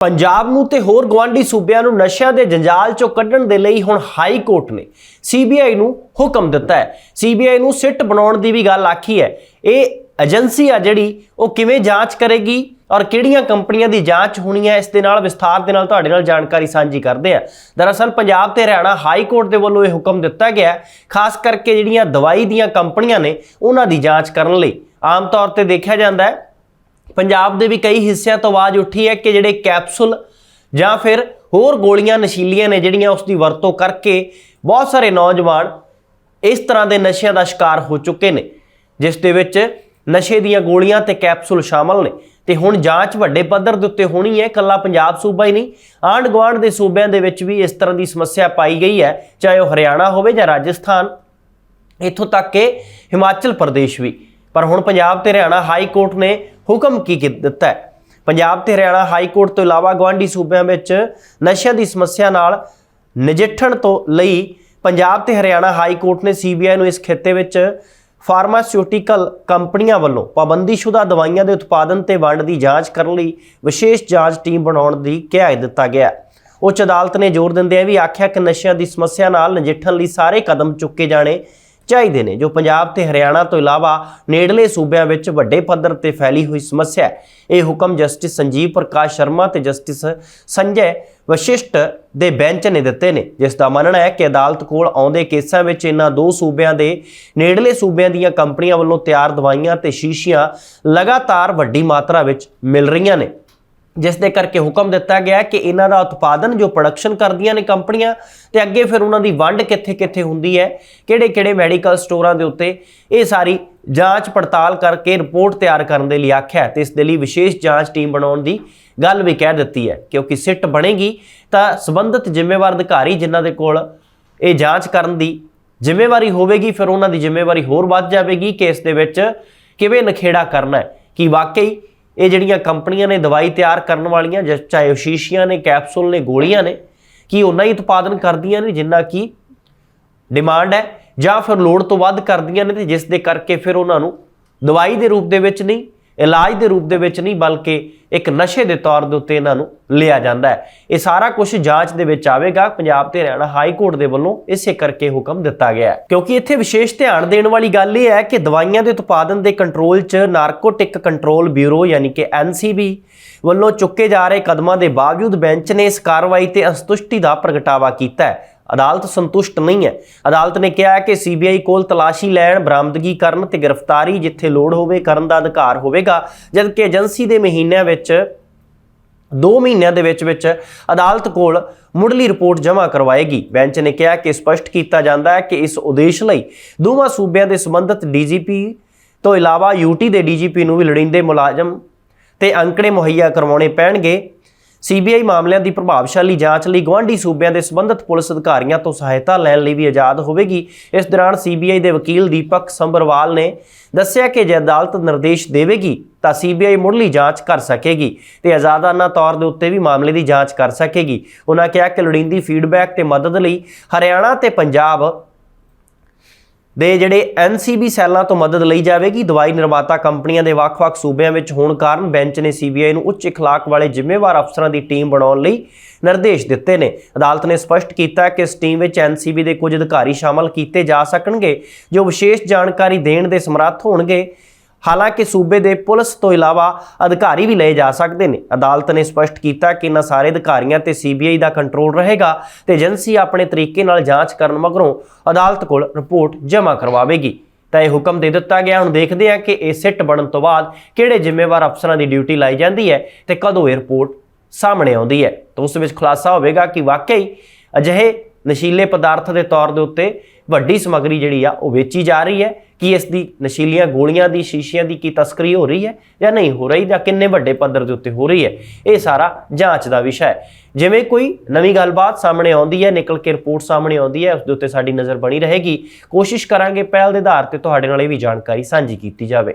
ਪੰਜਾਬ ਨੂੰ ਤੇ ਹੋਰ ਗਵਾਂਢੀ ਸੂਬਿਆਂ ਨੂੰ ਨਸ਼ਿਆਂ ਦੇ ਜੰਜਾਲ ਚੋਂ ਕੱਢਣ ਦੇ ਲਈ ਹੁਣ ਹਾਈ ਕੋਰਟ ਨੇ ਸੀਬੀਆਈ ਨੂੰ ਹੁਕਮ ਦਿੱਤਾ ਹੈ। ਸੀਬੀਆਈ ਨੂੰ ਸਿੱਟ ਬਣਾਉਣ ਦੀ ਵੀ ਗੱਲ ਆਖੀ ਹੈ। ਇਹ ਏਜੰਸੀ ਆ ਜਿਹੜੀ ਉਹ ਕਿਵੇਂ ਜਾਂਚ ਕਰੇਗੀ ਔਰ ਕਿਹੜੀਆਂ ਕੰਪਨੀਆਂ ਦੀ ਜਾਂਚ ਹੋਣੀ ਹੈ, ਇਸ ਦੇ ਨਾਲ ਵਿਸਥਾਰ ਦੇ ਨਾਲ ਤੁਹਾਡੇ ਨਾਲ ਜਾਣਕਾਰੀ ਸਾਂਝੀ ਕਰਦੇ ਆ ਦਰਅਸਲ ਪੰਜਾਬ ਤੇ ਹਰਿਆਣਾ ਹਾਈ ਕੋਰਟ ਦੇ ਵੱਲੋਂ ਇਹ ਹੁਕਮ ਦਿੱਤਾ ਗਿਆ ਖਾਸ ਕਰਕੇ ਜਿਹੜੀਆਂ ਦਵਾਈ ਦੀਆਂ ਕੰਪਨੀਆਂ ਨੇ, ਉਹਨਾਂ ਦੀ ਜਾਂਚ ਕਰਨ ਲਈ। ਆਮ ਤੌਰ ਤੇ ਦੇਖਿਆ ਜਾਂਦਾ ਹੈ ਪੰਜਾਬ ਦੇ ਵੀ ਕਈ ਹਿੱਸਿਆਂ ਤੋਂ ਆਵਾਜ਼ ਉੱਠੀ ਹੈ ਕਿ ਜਿਹੜੇ ਕੈਪਸੂਲ ਜਾਂ ਫਿਰ ਹੋਰ ਗੋਲੀਆਂ, ਨਸ਼ੀਲੀਆਂ ਨੇ ਜਿਹੜੀਆਂ ਉਸ ਦੀ ਵਰਤੋਂ ਕਰਕੇ ਬਹੁਤ ਸਾਰੇ ਨੌਜਵਾਨ ਇਸ ਤਰ੍ਹਾਂ ਦੇ ਨਸ਼ਿਆਂ ਦਾ ਸ਼ਿਕਾਰ ਹੋ ਚੁੱਕੇ ਨੇ, ਜਿਸ ਦੇ ਵਿੱਚ ਨਸ਼ੇ ਦੀਆਂ ਗੋਲੀਆਂ ਤੇ ਕੈਪਸੂਲ ਸ਼ਾਮਲ ਨੇ। ਤੇ ਹੁਣ ਜਾਂਚ ਵੱਡੇ ਪੱਧਰ ਦੇ ਉੱਤੇ ਹੋਣੀ ਹੈ ਕੱਲਾ ਪੰਜਾਬ ਸੂਬਾ ਹੀ ਨਹੀਂ ਆਂਢ ਗੁਆਂਢ ਦੇ ਸੂਬਿਆਂ ਦੇ ਵਿੱਚ ਵੀ ਇਸ ਤਰ੍ਹਾਂ ਦੀ ਸਮੱਸਿਆ ਪਾਈ ਗਈ ਹੈ, ਚਾਹੇ ਉਹ ਹਰਿਆਣਾ ਹੋਵੇ ਜਾਂ ਰਾਜਸਥਾਨ। ਇੱਥੋਂ ਤੱਕ ਕਿ ਹਿਮਾਚਲ ਪ੍ਰਦੇਸ਼ ਵੀ। ਪਰ ਹੁਣ ਪੰਜਾਬ ਤੇ ਹਰਿਆਣਾ ਹਾਈ ਕੋਰਟ ਨੇ ਹੁਕਮ ਕੀ ਕੀ ਦਿੱਤਾ ਹੈ? ਪੰਜਾਬ ਤੇ ਹਰਿਆਣਾ ਹਾਈ ਕੋਰਟ ਤੋਂ ਇਲਾਵਾ ਗਵਾਂਢੀ ਸੂਬਿਆਂ ਵਿੱਚ ਨਸ਼ਿਆਂ ਦੀ ਸਮੱਸਿਆ ਨਾਲ ਨਜਿੱਠਣ ਤੋਂ ਲਈ ਪੰਜਾਬ ਤੇ ਹਰਿਆਣਾ ਹਾਈ ਕੋਰਟ ਨੇ ਸੀਬੀਆਈ ਨੂੰ ਇਸ ਖੇਤੇ ਵਿੱਚ ਫਾਰਮਾਸਿਊਟੀਕਲ ਕੰਪਨੀਆਂ ਵੱਲੋਂ ਪਾਬੰਦੀਸ਼ੁਦਾ ਦਵਾਈਆਂ ਦੇ ਉਤਪਾਦਨ ਤੇ ਵੰਡ ਦੀ ਜਾਂਚ ਕਰਨ ਲਈ ਵਿਸ਼ੇਸ਼ ਜਾਂਚ ਟੀਮ ਬਣਾਉਣ ਦੀ ਕਿਹਾ ਦਿੱਤਾ ਗਿਆ ਉੱਚ ਅਦਾਲਤ ਨੇ ਜ਼ੋਰ ਦਿੰਦਿਆਂ ਵੀ ਆਖਿਆ ਕਿ ਨਸ਼ਿਆਂ ਦੀ ਸਮੱਸਿਆ ਨਾਲ ਨਜਿੱਠਣ ਲਈ ਸਾਰੇ ਕਦਮ ਚੁੱਕੇ ਜਾਣੇ ਚਾਹੀਦੇ ਨੇ, ਜੋ ਪੰਜਾਬ ਤੇ ਹਰਿਆਣਾ ਤੋਂ ਇਲਾਵਾ ਨੇੜਲੇ ਸੂਬਿਆਂ ਵਿੱਚ ਵੱਡੇ ਪੱਧਰ ਤੇ ਫੈਲੀ ਹੋਈ ਸਮੱਸਿਆ ਹੈ। ਇਹ ਹੁਕਮ ਜਸਟਿਸ ਸੰਜੀਵ ਪ੍ਰਕਾਸ਼ ਸ਼ਰਮਾ ਤੇ ਜਸਟਿਸ ਸੰਜੇ ਵਸ਼ਿਸ਼ਟ ਦੇ ਬੈਂਚ ਨੇ ਦਿੱਤੇ ਨੇ, ਜਿਸ ਦਾ ਮੰਨਣਾ ਹੈ ਕਿ ਅਦਾਲਤ ਕੋਲ ਆਉਂਦੇ ਕੇਸਾਂ ਵਿੱਚ ਇਹਨਾਂ ਦੋ ਸੂਬਿਆਂ ਦੇ ਨੇੜਲੇ ਸੂਬਿਆਂ ਦੀਆਂ ਕੰਪਨੀਆਂ ਵੱਲੋਂ ਤਿਆਰ ਦਵਾਈਆਂ ਤੇ ਸ਼ੀਸ਼ੀਆਂ ਲਗਾਤਾਰ ਵੱਡੀ ਮਾਤਰਾ ਵਿੱਚ ਮਿਲ ਰਹੀਆਂ ਨੇ। ਜਿਸ ਦੇ ਕਰਕੇ ਹੁਕਮ ਦਿੱਤਾ ਗਿਆ ਕਿ ਇਹਨਾਂ ਦਾ ਉਤਪਾਦਨ ਜੋ ਪ੍ਰੋਡਕਸ਼ਨ ਕਰਦੀਆਂ ਨੇ ਕੰਪਨੀਆਂ ਤੇ ਅੱਗੇ ਫਿਰ ਉਹਨਾਂ ਦੀ ਵੰਡ ਕਿੱਥੇ-ਕਿੱਥੇ ਹੁੰਦੀ ਹੈ, ਕਿਹੜੇ-ਕਿਹੜੇ ਮੈਡੀਕਲ ਸਟੋਰਾਂ ਦੇ ਉੱਤੇ, ਇਹ ਸਾਰੀ ਜਾਂਚ ਪੜਤਾਲ ਕਰਕੇ ਰਿਪੋਰਟ ਤਿਆਰ ਕਰਨ ਦੇ ਲਈ ਆਖਿਆ ਹੈ ਤੇ ਇਸ ਦੇ ਲਈ ਵਿਸ਼ੇਸ਼ ਜਾਂਚ ਟੀਮ ਬਣਾਉਣ ਦੀ ਗੱਲ ਵੀ ਕਹਿ ਦਿੱਤੀ ਹੈ। ਕਿਉਂਕਿ ਸਿੱਟ ਬਣੇਗੀ ਤਾਂ ਸੰਬੰਧਿਤ ਜ਼ਿੰਮੇਵਾਰ ਅਧਿਕਾਰੀ ਜਿਨ੍ਹਾਂ ਦੇ ਕੋਲ ਇਹ ਜਾਂਚ ਕਰਨ ਦੀ ਜ਼ਿੰਮੇਵਾਰੀ ਹੋਵੇਗੀ, ਫਿਰ ਉਹਨਾਂ ਦੀ ਜ਼ਿੰਮੇਵਾਰੀ ਹੋਰ ਵੱਧ ਜਾਵੇਗੀ ਕਿ ਇਸ ਦੇ ਵਿੱਚ ਕਿਵੇਂ ਨਖੇੜਾ ਕਰਨਾ ਹੈ। ਕਿ ਵਾਕਈ ਇਹ ਜਿਹੜੀਆਂ ਕੰਪਨੀਆਂ ਨੇ ਦਵਾਈ ਤਿਆਰ ਕਰਨ ਵਾਲੀਆਂ, ਜਿਸ- ਚਾਹੇ ਉਹ ਸ਼ੀਸ਼ੀਆਂ ਨੇ, ਕੈਪਸੂਲ ਨੇ, ਗੋਲੀਆਂ ਨੇ, ਕੀ ਉਹਨਾਂ ਹੀ ਉਤਪਾਦਨ ਕਰਦੀਆਂ ਨੇ, ਜਿੰਨਾ ਕੀ ਡਿਮਾਂਡ ਹੈ, ਜਾਂ ਫਿਰ ਲੋੜ ਤੋਂ ਵੱਧ ਕਰਦੀਆਂ ਨੇ ਤੇ ਜਿਸ ਦੇ ਕਰਕੇ ਫਿਰ ਉਹਨਾਂ ਨੂੰ ਦਵਾਈ ਦੇ ਰੂਪ ਦੇ ਵਿੱਚ ਨਹੀਂ ਇਲਾਜ ਦੇ ਰੂਪ ਦੇ ਵਿੱਚ ਨਹੀਂ, ਬਲਕਿ ਇੱਕ ਨਸ਼ੇ ਦੇ ਤੌਰ ਦੇ ਉੱਤੇ ਇਹਨਾਂ ਨੂੰ ਲਿਆ ਜਾਂਦਾ ਹੈ। ਇਹ ਸਾਰਾ ਕੁਝ ਜਾਂਚ ਦੇ ਵਿੱਚ ਆਵੇਗਾ। ਪੰਜਾਬ ਤੇ ਹਰਿਆਣਾ ਹਾਈ ਕੋਰਟ ਦੇ ਵੱਲੋਂ ਇਸੇ ਕਰਕੇ ਹੁਕਮ ਦਿੱਤਾ ਗਿਆ ਹੈ। ਕਿਉਂਕਿ ਇੱਥੇ ਵਿਸ਼ੇਸ਼ ਧਿਆਨ ਦੇਣ ਵਾਲੀ ਗੱਲ ਇਹ ਹੈ ਕਿ ਦਵਾਈਆਂ ਦੇ ਉਤਪਾਦਨ ਦੇ ਕੰਟਰੋਲ 'ਚ ਨਾਰਕੋਟਿਕ ਕੰਟਰੋਲ ਬਿਊਰੋ ਯਾਨੀ ਕਿ ਐਨਸੀਬੀ ਵੱਲੋਂ ਚੁੱਕੇ ਜਾ ਰਹੇ ਕਦਮਾਂ ਦੇ ਬਾਵਜੂਦ ਬੈਂਚ ਨੇ ਇਸ ਕਾਰਵਾਈ ਤੇ ਅਸੰਤੁਸ਼ਟੀ ਦਾ ਪ੍ਰਗਟਾਵਾ ਕੀਤਾ ਹੈ। ਅਦਾਲਤ ਸੰਤੁਸ਼ਟ ਨਹੀਂ ਹੈ। ਅਦਾਲਤ ਨੇ ਕਿਹਾ ਹੈ ਕਿ ਸੀਬੀਆਈ ਕੋਲ ਤਲਾਸ਼ੀ ਲੈਣ, ਬਰਾਮਦਗੀ ਕਰਨ ਤੇ ਗ੍ਰਿਫਤਾਰੀ ਜਿੱਥੇ ਲੋੜ ਹੋਵੇ ਕਰਨ ਦਾ ਅਧਿਕਾਰ ਹੋਵੇਗਾ, ਜਦਕਿ ਏਜੰਸੀ ਦੇ ਮਹੀਨਿਆਂ ਵਿੱਚ 2 ਮਹੀਨਿਆਂ ਦੇ ਵਿੱਚ ਵਿੱਚ ਅਦਾਲਤ ਕੋਲ ਮੁੱਢਲੀ ਰਿਪੋਰਟ ਜਮ੍ਹਾਂ ਕਰਵਾਏਗੀ। ਬੈਂਚ ਨੇ ਕਿਹਾ ਕਿ ਸਪਸ਼ਟ ਕੀਤਾ ਜਾਂਦਾ ਹੈ ਕਿ ਇਸ ਉਦੇਸ਼ ਲਈ ਦੋਵਾਂ ਸੂਬਿਆਂ ਦੇ ਸੰਬੰਧਿਤ ਡੀਜੀਪੀ ਤੋਂ ਇਲਾਵਾ ਯੂਟੀ ਦੇ ਡੀਜੀਪੀ ਨੂੰ ਵੀ ਲੋੜੀਂਦੇ ਮੁਲਾਜ਼ਮ ਤੇ ਅੰਕੜੇ ਮੁਹੱਈਆ ਕਰਵਾਉਣੇ ਪੈਣਗੇ। ਸੀਬੀਆਈ ਮਾਮਲਿਆਂ ਦੀ ਪ੍ਰਭਾਵਸ਼ਾਲੀ ਜਾਂਚ ਲਈ ਗਵਾਂਢੀ ਸੂਬਿਆਂ ਦੇ ਸੰਬੰਧਿਤ ਪੁਲਿਸ ਅਧਿਕਾਰੀਆਂ ਤੋਂ ਸਹਾਇਤਾ ਲੈਣ ਲਈ ਵੀ ਆਜ਼ਾਦ ਹੋਵੇਗੀ। ਇਸ ਦੌਰਾਨ ਸੀਬੀਆਈ ਦੇ ਵਕੀਲ ਦੀਪਕ ਸੰਭਰਵਾਲ ਨੇ ਦੱਸਿਆ ਕਿ ਜੇ ਅਦਾਲਤ ਨਿਰਦੇਸ਼ ਦੇਵੇਗੀ ਤਾਂ ਸੀਬੀਆਈ ਮੁੱਢਲੀ ਜਾਂਚ ਕਰ ਸਕੇਗੀ ਤੇ ਆਜ਼ਾਦਾਨਾ ਤੌਰ ਦੇ ਉੱਤੇ ਵੀ ਮਾਮਲੇ ਦੀ ਜਾਂਚ ਕਰ ਸਕੇਗੀ। ਉਹਨਾਂ ਕਿਹਾ ਕਿ ਲੋੜੀਂਦੀ ਫੀਡਬੈਕ ਤੇ ਮਦਦ ਲਈ ਹਰਿਆਣਾ ਤੇ ਪੰਜਾਬ ਦੇ ਜਿਹੜੇ ਐਨਸੀਬੀ ਸੈੱਲਾਂ ਤੋਂ ਮਦਦ ਲਈ ਜਾਵੇਗੀ ਦਵਾਈ ਨਿਰਮਾਤਾ ਕੰਪਨੀਆਂ ਦੇ ਵੱਖ-ਵੱਖ ਸੂਬਿਆਂ ਵਿੱਚ ਹੋਣ ਕਾਰਨ ਬੈਂਚ ਨੇ ਸੀਬੀਆਈ ਨੂੰ ਉੱਚ اخلاق ਵਾਲੇ ਜ਼ਿੰਮੇਵਾਰ ਅਫਸਰਾਂ ਦੀ ਟੀਮ ਬਣਾਉਣ ਲਈ ਨਿਰਦੇਸ਼ ਦਿੱਤੇ ਨੇ ਅਦਾਲਤ ਨੇ ਸਪਸ਼ਟ ਕੀਤਾ ਹੈ ਕਿ ਇਸ ਟੀਮ ਵਿੱਚ ਐਨਸੀਬੀ ਦੇ ਕੁਝ ਅਧਿਕਾਰੀ ਸ਼ਾਮਲ ਕੀਤੇ ਜਾ ਸਕਣਗੇ ਜੋ ਵਿਸ਼ੇਸ਼ ਜਾਣਕਾਰੀ ਦੇਣ ਦੇ ਸਮਰੱਥ ਹੋਣਗੇ ਹਾਲਾਂਕਿ ਸੂਬੇ ਦੇ ਪੁਲਿਸ ਤੋਂ ਇਲਾਵਾ ਅਧਿਕਾਰੀ ਵੀ ਲਏ ਜਾ ਸਕਦੇ ਨੇ। ਅਦਾਲਤ ਨੇ ਸਪਸ਼ਟ ਕੀਤਾ ਕਿ ਇਹਨਾਂ ਸਾਰੇ ਅਧਿਕਾਰੀਆਂ ਤੇ ਸੀਬੀਆਈ ਦਾ ਕੰਟਰੋਲ ਰਹੇਗਾ ਤੇ ਏਜੰਸੀ ਆਪਣੇ ਤਰੀਕੇ ਨਾਲ ਜਾਂਚ ਕਰਨ ਮਗਰੋਂ ਅਦਾਲਤ ਕੋਲ ਰਿਪੋਰਟ ਜਮ੍ਹਾਂ ਕਰਵਾਵੇਗੀ। ਤਾਂ ਇਹ ਹੁਕਮ ਦੇ ਦਿੱਤਾ ਗਿਆ। ਹੁਣ ਦੇਖਦੇ ਹਾਂ ਕਿ ਇਹ ਸਿੱਟ ਬਣਨ ਤੋਂ ਬਾਅਦ ਕਿਹੜੇ ਜ਼ਿੰਮੇਵਾਰ ਅਫਸਰਾਂ ਦੀ ਡਿਊਟੀ ਲਾਈ ਜਾਂਦੀ ਹੈ ਤੇ ਕਦੋਂ ਇਹ ਰਿਪੋਰਟ ਸਾਹਮਣੇ ਆਉਂਦੀ ਹੈ। ਤਾਂ ਉਸ ਵਿੱਚ ਖੁਲਾਸਾ ਹੋਵੇਗਾ ਕਿ ਵਾਕਈ ਅਜਿਹੇ ਨਸ਼ੀਲੇ ਪਦਾਰਥ ਦੇ ਤੌਰ ਦੇ ਉੱਤੇ ਵੱਡੀ ਸਮੱਗਰੀ ਜਿਹੜੀ ਆ, ਉਹ ਵੇਚੀ ਜਾ ਰਹੀ ਹੈ। ਕਿ ਇਸ ਦੀ ਨਸ਼ੀਲੀਆਂ ਗੋਲੀਆਂ ਦੀ, ਸ਼ੀਸ਼ੀਆਂ ਦੀ ਕੀ ਤਸਕਰੀ ਹੋ ਰਹੀ ਹੈ ਜਾਂ ਨਹੀਂ ਹੋ ਰਹੀ ਜਾਂ ਕਿੰਨੇ ਵੱਡੇ ਪੱਧਰ ਦੇ ਉੱਤੇ ਹੋ ਰਹੀ ਹੈ, ਇਹ ਸਾਰਾ ਜਾਂਚ ਦਾ ਵਿਸ਼ਾ ਹੈ। ਜਿਵੇਂ ਕੋਈ ਨਵੀਂ ਗੱਲਬਾਤ ਸਾਹਮਣੇ ਆਉਂਦੀ ਹੈ, ਨਿਕਲ ਕੇ ਰਿਪੋਰਟ ਸਾਹਮਣੇ ਆਉਂਦੀ ਹੈ, ਉਸ ਦੇ ਉੱਤੇ ਸਾਡੀ ਨਜ਼ਰ ਬਣੀ ਰਹੇਗੀ। ਕੋਸ਼ਿਸ਼ ਕਰਾਂਗੇ ਪਹਿਲ ਦੇ ਆਧਾਰ ਤੇ ਤੁਹਾਡੇ ਨਾਲ ਇਹ ਵੀ ਜਾਣਕਾਰੀ ਸਾਂਝੀ ਕੀਤੀ ਜਾਵੇ।